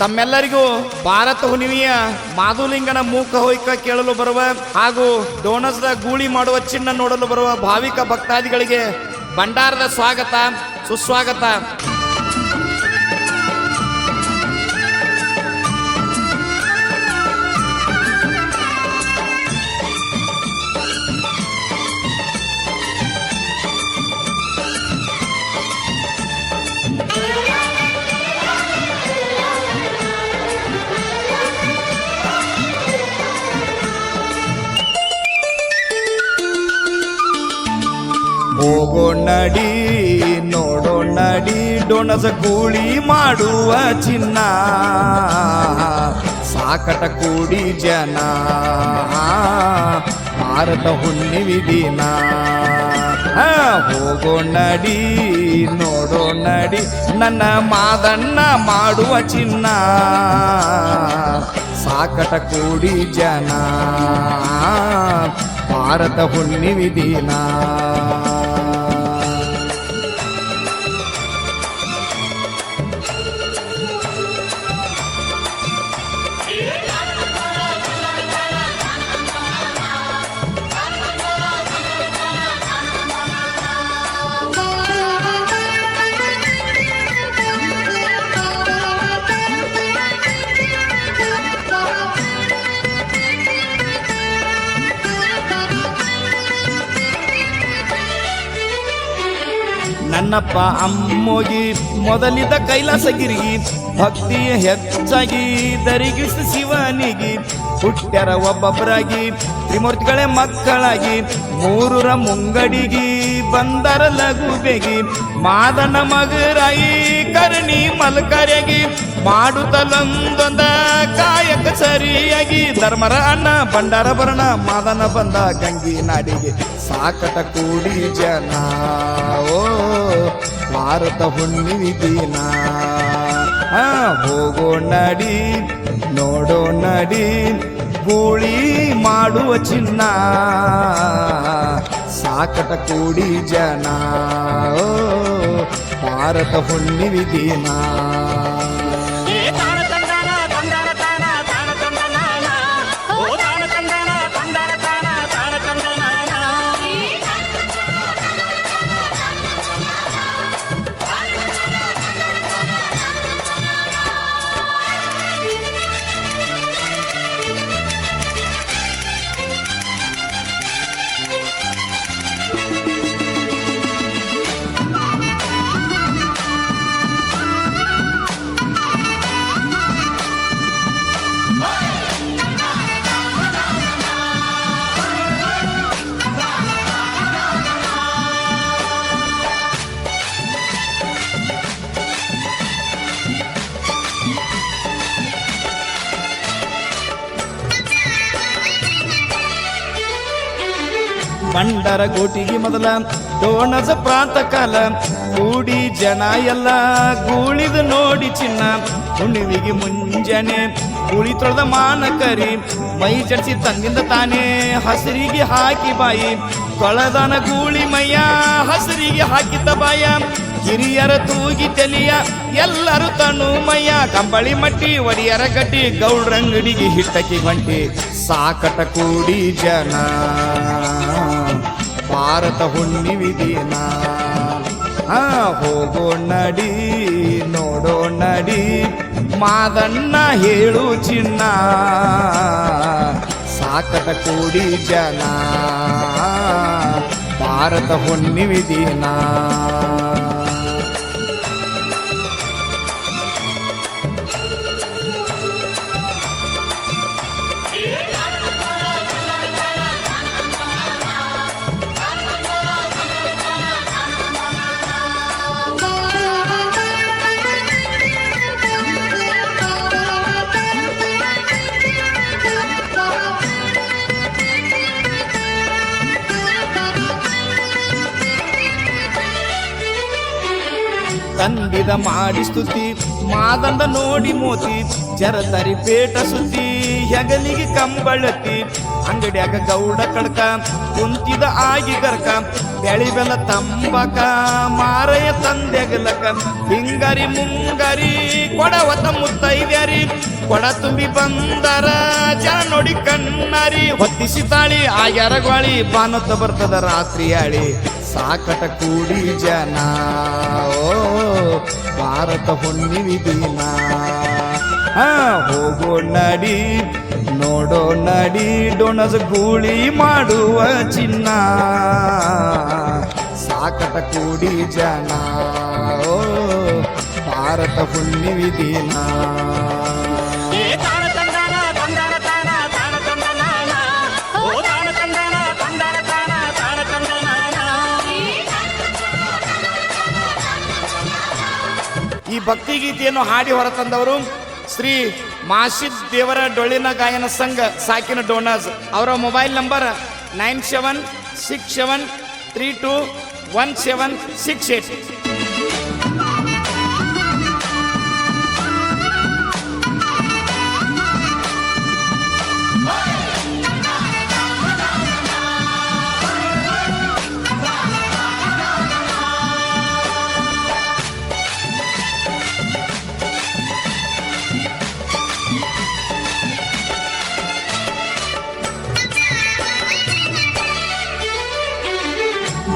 ತಮ್ಮೆಲ್ಲರಿಗೂ ಭಾರತ ಹುನಿವಿಯ ಮಾಧುಲಿಂಗನ ಮೂಕ ಹೊಯ್ಕ ಕೇಳಲು ಬರುವ ಹಾಗೂ ಡೋನಸ್ದ ಗೂಳಿ ಮಾಡುವ ಚಿನ್ನ ನೋಡಲು ಬರುವ ಭಾವಿಕ ಭಕ್ತಾದಿಗಳಿಗೆ ಭಂಡಾರದ ಸ್ವಾಗತ, ಸುಸ್ವಾಗತ. ನಡಿ ಡೊಣಸ ಕೂಳಿ ಮಾಡುವ ಚಿನ್ನ. ಸಾಕಟ ಕೂಡಿ ಜನ. ಭಾರತ ಹುಣ್ಣಿವಿ ದಿನ. ಹೋಗೋ ನಡಿ, ನೋಡೋ ನಡಿ, ನನ್ನ ಮಾದಣ್ಣ ಮಾಡುವ ಚಿನ್ನ. ಸಾಕಟ ಕೂಡಿ ಜನ. ಭಾರತ ಹುಣ್ಣಿವಿ ದಿನ. ನನ್ನಪ್ಪ ಅಮ್ಮೋಗಿ ಮೊದಲಿದ್ದ ಕೈಲಾಸಗಿರಿ, ಭಕ್ತಿಯ ಹೆಚ್ಚಾಗಿ ದರಿಗಿಸ ಶಿವನಿಗೆ ಹುಟ್ಟರ ಒಬ್ಬೊಬ್ಬರಾಗಿ, ತ್ರಿಮೂರ್ತಿಗಳೇ ಮಕ್ಕಳಾಗಿ, ಮೂರರ ಮುಂಗಡಿಗಿ ಬಂದರ ಲಘು ಬೇಗಿ ಮಾದನ ಮಗರಾಯಿ ಕರ್ಣಿ ಮಲ್ಕರೆಗಿ ಮಾಡುತ್ತಲೊಂದೊಂದ ಕಾಯಕ ಸರಿಯಾಗಿ ಧರ್ಮರ ಅಣ್ಣ, ಭಂಡಾರ ಬರಣ ಮಾದನ ಬಂದ ಗಂಗಿ ನಾಡಿಗೆ ಸಾಕಟ ಕೂಡಿ ಜನ. ಓ, ಭಾರತ ಹುಣ್ಣಿವಿ ದಿನ. ಹೋಗೋ ನಡಿ, ನೋಡೋ ನಡಿ, ಗೂಳಿ ಮಾಡುವ ಚಿನ್ನ. ಸಾಕಟ ಕೂಡಿ ಜನ. ಓ, ಭಾರತ ಹುಣ್ಣಿವಿ ದಿನ. ಬಂಡರ ಗೋಟಿಗೆ ಮೊದಲ ಡೋಣಸ ಪ್ರಾಂತ ಕಾಲ. ಕೂಡಿ ಜನ ಎಲ್ಲ ಗೂಳಿದು ನೋಡಿ ಚಿನ್ನ. ಹುಣ್ಣಿವಿಗೆ ಮುಂಜಾನೆ ಗೂಳಿ ತೊಳೆದ ಮಾನ ಕರಿ ಮೈ ಜಡಿಸಿ ತಂದಿಂದ ತಾನೇ ಹಸಿರಿಗೆ ಹಾಕಿ ಬಾಯಿ. ತೊಳೆದನ ಗೂಳಿ ಮೈಯ ಹಸಿರಿಗೆ ಹಾಕಿದ್ದ ಬಾಯ. ಹಿರಿಯರ ತೂಗಿ ತೆಲಿಯ ಎಲ್ಲರೂ ತನು ಮಯ್ಯ ಕಂಬಳಿ ಮಟ್ಟಿ ಒಡಿಯರ ಗಟ್ಟಿ ಗೌಡ್ರಂಗಡಿಗೆ ಹಿಟ್ಟಕಿ ಹೊಂಟಿ. ಸಾಕಟ ಕೂಡಿ ಜನ. ಭಾರತ ಹುಣ್ಣಿವಿ ದಿನ ಆ ಹೋಗೋ ನಡಿ, ನೋಡೋ ನಡಿ ಮಾದಣ್ಣ ಹೇಳು ಚಿನ್ನ. ಸಾಕದ ಕೂಡಿ ಜನ, ಭಾರತ ಹುಣ್ಣಿವಿ ತಂದಿದ ಮಾಡಿ ಸ್ತುತಿ, ಮಾದಂದ ನೋಡಿ ಮೋತಿ ಜರತರಿ ಪೇಟ ಸುತ್ತಿ ಹೆಗಲಿಗೆ ಕಂಬಳತಿ, ಅಂಗಡಿಯಾಗ ಗೌಡ ಕಡ್ಕ, ಕುಂತಿದ ಆಗಿ ಕರ್ಕ ಬೆಳಿ ಬೆಲ್ಲ ತಂಬಕ ಮಾರಯ ತಂದೆಗಲಕ, ಹಿಂಗರಿ ಮುಂಗರಿ, ಕೊಡವತ ಮುತ್ತೈದ್ಯಾರಿ. ಕೊಡ ತುಂಬಿ ಬಂದರ ಜನ ನೋಡಿ ಕಣ್ಣಾರಿ, ಹೊತ್ತಿಸಿ ತಾಳಿ ಆಗ್ಯಾರ ಗಾಳಿ ಬಾನತ್ತ ಬರ್ತದ ರಾತ್ರಿ ಆಳಿ. ಸಾಕಟ ಕೂಡಿ ಜನ, ಓ, ಭಾರತ ಹೊನ್ನಿವಿ ದಿನ. ಹಾ, ಹೋಗೋ ನಡಿ, ನೋಡೋ ನಡಿ, ಡೊಣಸ ಗೂಳಿ ಮಾಡುವ ಚಿನ್ನ. ಸಾಕಟ ಕೂಡಿ ಜನ, ಓ, ಭಾರತ ಹುಣ್ಣಿವಿ ದಿನ. ಈ ಭಕ್ತಿಗೀತೆಯನ್ನು ಹಾಡಿ ಹೊರತಂದವರು ಶ್ರೀ ಮಾಶಿದ್ ದೇವರ ಡೊಳ್ಳಿನ ಗಾಯನ ಸಂಘ ಸಾಕಿನ ಡೋನರ್ಸ್. ಅವರ mobile number nine seven, six seven, three two, one seven, six eight.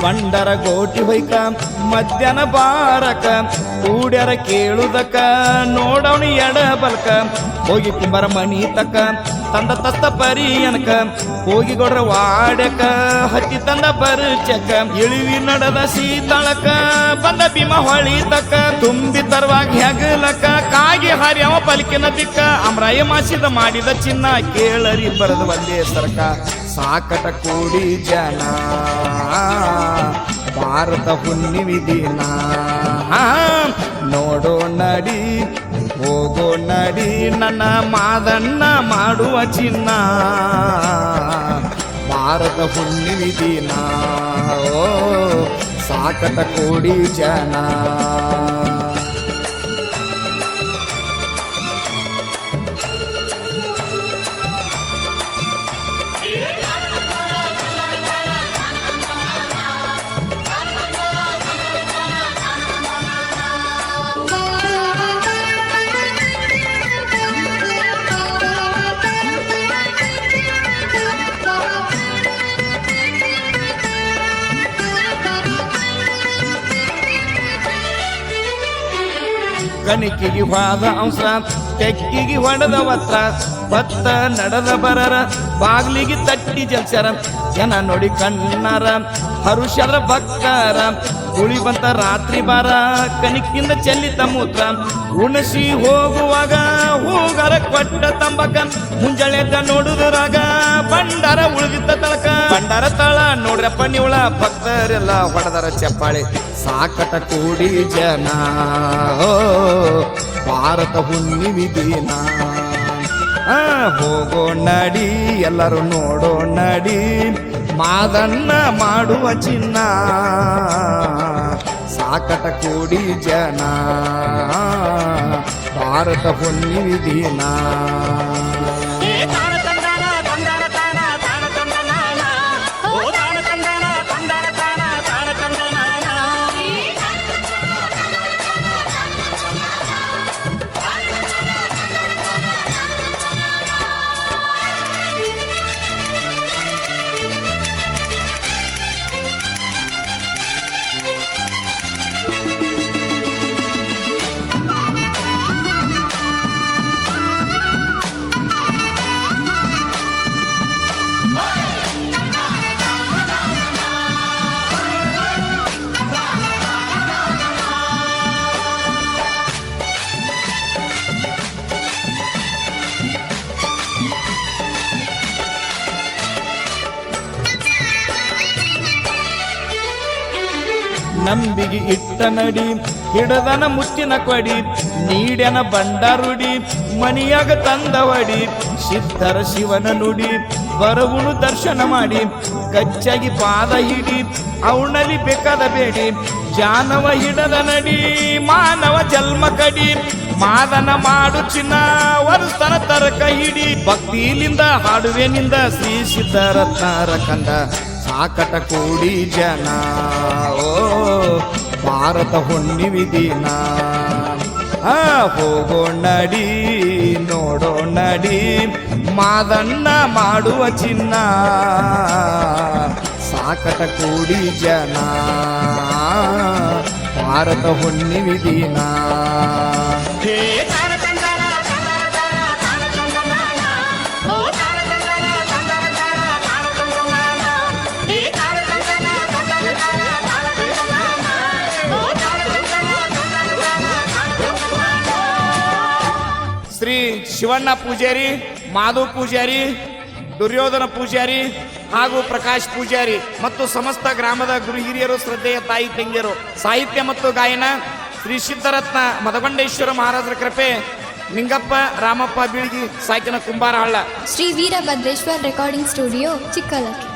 ಬಂಡರ ಗೋಟಿ ಹೊಯ್ಕ, ಮಧ್ಯಾಹ್ನ ಬಾರಕ, ಕೂಡ್ಯಾರ ಕೇಳುದಕ ನೋಡವಣಿ ಎಡ ಬಲ್ಕ, ಹೋಗಿ ಕುಂಬರ ಮಣಿ ತಕ ತಂದ ತತ್ತ ಪರಿ ಅನಕ ಹೋಗಿ ಗೊಡ್ರ ವಾಡಕ ಹತ್ತಿ ತಂದ ಬರು ಚಕ ಇಳಿವಿ ನಡದ ಸೀತಳಕ, ಬಂದ ಭೀಮ ಹೊಳಿ ತಕ ತುಂಬಿ ತರವಾಗಿ ಹೆಗಲಕ, ಕಾಗಿ ಹರಿಯವ ಪಲಿಕಿನ ದಿಕ್ಕ, ಅಮ್ರಾಯ ಮಾಸಿದ ಮಾಡಿದ ಚಿನ್ನ, ಕೇಳರಿ ಬರದ ಒಂದೇ ಸರ್ಕ, ಸಾಕಟ ಕೂಡಿ ಜನ. ಭಾರತ ಹುಣ್ಣಿಮೆ ದಿನ. ನೋಡೋ ನಡಿ ಹೋಗೋ ನಡಿ, ನನ್ನ ಮಾದಣ್ಣ ಮಾಡುವ ಚಿನ್ನ. ಭಾರತ ಹುಣ್ಣಿಮೆ ದಿನ, ಓ ಸಾಕಟ ಕೋಡಿ ಜನ. ಕಣಿಕಿಗೆ ಹಾದ ಅಂಶ, ತೆಕ್ಕಿಗೆ ಹೊಡೆದ ವತ್ರ ಭತ್ತ ನಡೆದ ಬರರ, ಬಾಗ್ಲಿಗೆ ತಟ್ಟಿ ಜಲ್ಸರ ಜನ ನೋಡಿ ಕಣ್ಣರ ಹರುಷರ ಭಕ್ತರ ಗುಳಿ ಬಂತ ರಾತ್ರಿ ಬಾರ ಕನಿಕಿಂದ ಚೆಲ್ಲಿತ ಮೂತ್ರ. ಉಣಸಿ ಹೋಗುವಾಗ ಹೂಗರ ಕೊಟ್ಟ ತಂಬಕ. ಮುಂಜಾಳೆದ ನೋಡುದ್ರಾಗ ಬಂಡಾರ ಉಳಿದಿತ್ತ ತಳಕ. ಬಂಡಾರ ತಳ ನೋಡ್ರಪ್ಪ ನೀವಳ ಭಕ್ತರೆಲ್ಲ ಹೊಡೆದರ ಚಪ್ಪಾಳೆ. ಸಾಕಟ ಕೂಡಿ ಜನ ಭಾರತ ಹುಣ್ಣಿವಿ ದಿನ. ಹೋಗೋ ನಡಿ, ಎಲ್ಲರೂ ನೋಡೋ ನಡಿ. ಮಾದನ್ನ ಮಾಡುವ ಚಿನ್ನ ಸಾಕಟ ಕೂಡಿ ಜನ ಭಾರತ ಹುಣ್ಣಿವಿ ನಂಬಿಗೆ ಇಟ್ಟ ನಡಿ, ಹಿಡದನ ಮುತ್ತಿನ ಕೊಡಿ ನೀಡನ ಬಂಡಾರುಡಿ ಮನಿಯಾಗ ತಂದವಡಿ, ಸಿದ್ಧರ ಶಿವನ ನುಡಿ, ಬರವುನು ದರ್ಶನ ಮಾಡಿ ಕಚ್ಚಾಗಿ ಪಾದ ಹಿಡಿ ಅವನಲ್ಲಿ ಬೇಕಾದ ಬೇಡಿ, ಜಾನವ ಹಿಡದ ನಡಿ, ಮಾನವ ಜನ್ಮ ಕಡಿ, ಮಾದನ ಮಾಡು ಚಿನ್ನ ವರುಸ್ತನ ತರಕ ಹಿಡಿ, ಭಕ್ತಿಲಿಂದ ಹಾಡುವೆನಿಂದ ಶ್ರೀ ಸಿದ್ಧರತ್ನಾರ ಕಂದ ಸಾಕಟ ಕೂಡಿ ಜನ. ಓ, ಭಾರತ ಹುಣ್ಣಿವಿ ದಿನ. ನಡಿ, ನೋಡೋ ನಡಿ, ಮಾದಣ್ಣ ಮಾಡುವ ಚಿನ್ನ. ಸಾಕಟ ಕೂಡಿ ಜನ. ಭಾರತ ಹುಣ್ಣಿವಿ ದಿನ. ಶಿವಣ್ಣ ಪೂಜಾರಿ, ಮಾಧು ಪೂಜಾರಿ, ದುರ್ಯೋಧನ ಪೂಜಾರಿ ಹಾಗೂ ಪ್ರಕಾಶ್ ಪೂಜಾರಿ ಮತ್ತು ಸಮಸ್ತ ಗ್ರಾಮದ ಗುರು ಹಿರಿಯರು, ಶ್ರದ್ಧೆಯ ತಾಯಿ ತಂಗಿಯರು. ಸಾಹಿತ್ಯ ಮತ್ತು ಗಾಯನ, ಶ್ರೀ ಸಿದ್ಧರತ್ನ ಮದಗೊಂಡೇಶ್ವರ ಮಹಾರಾಜರ ಕೃಪೆ, ನಿಂಗಪ್ಪ, ರಾಮಪ್ಪ ಬೀಳ್ಗಿ, ಸಾಕಿನ ಕುಂಬಾರಹಳ್ಳ. Shri Veerabhadreshwar recording studio Chikkalakki.